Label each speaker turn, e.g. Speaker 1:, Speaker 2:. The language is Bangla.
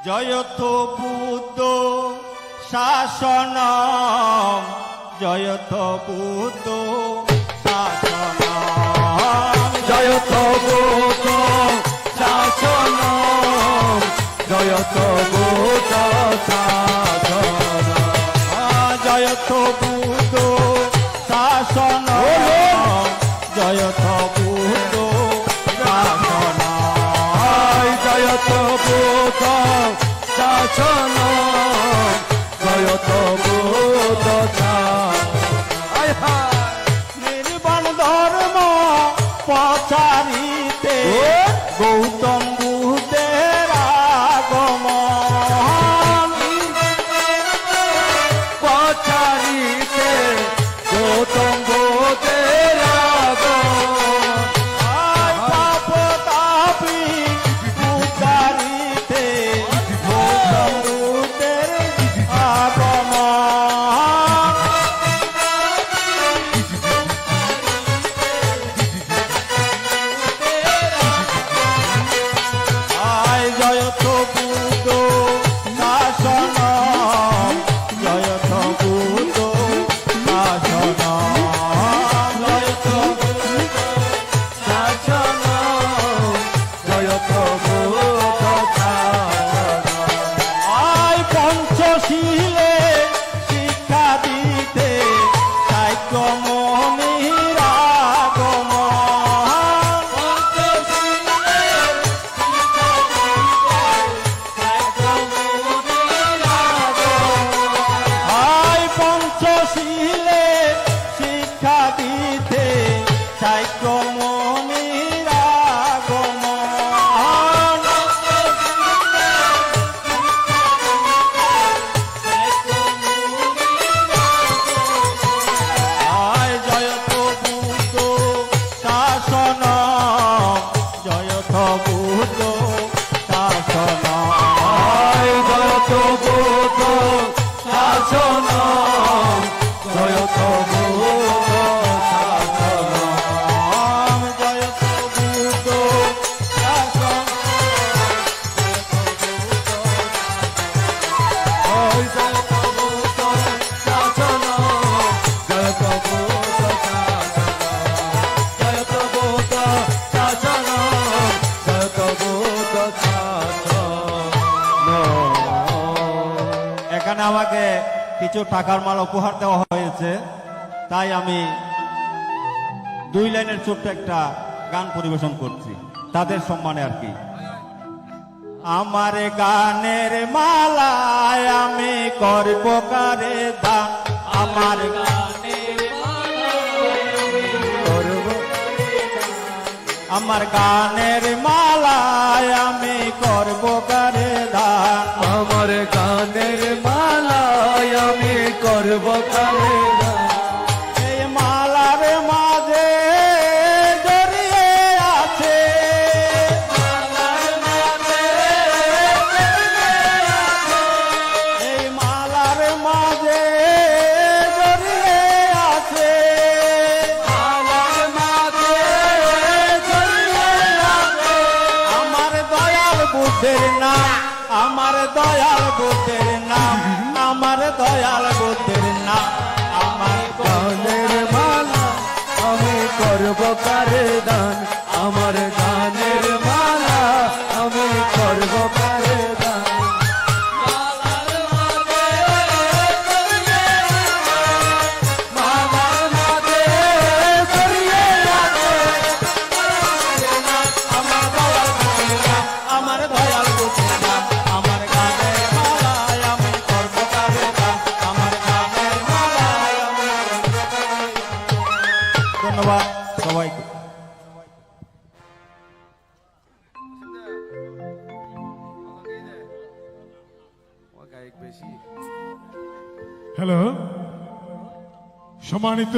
Speaker 1: জয়থ বুদ্ধ শাসন জয়থ বুদ্ধ শাসন
Speaker 2: জয়ত বুদ্ধ শাসন জয়ত
Speaker 1: বুদ্ধ শাসন জয়থ বুদ্ধ শাসন
Speaker 2: জয়ত like gold.
Speaker 1: এখানে আমাকে কিছু টাকার মাল উপহার দেওয়া হয়েছে। তাই আমি দুই লাইনের ছোট্ট একটা গান পরিবেশন করছি। তাদের সম্মানে আর কি। আমার গানের মালায় আমি করব কারে দান আমার আমার গানের মালায় আমি করব কারে মালার মাঝে জড়িয়ে আছে। এই মালার মাঝে জড়িয়ে আছে। আমার দয়াল বুদ্ধের নাম, আমার দয়াল বুদ্ধের নাম। আমার দয়াল বুদ্ধের না আমার
Speaker 2: গানের মালা আমি করব কারে দান, আমার গানের মালা আমি করব কারে
Speaker 1: সবাইকে
Speaker 3: হ্যালো সম্মানিত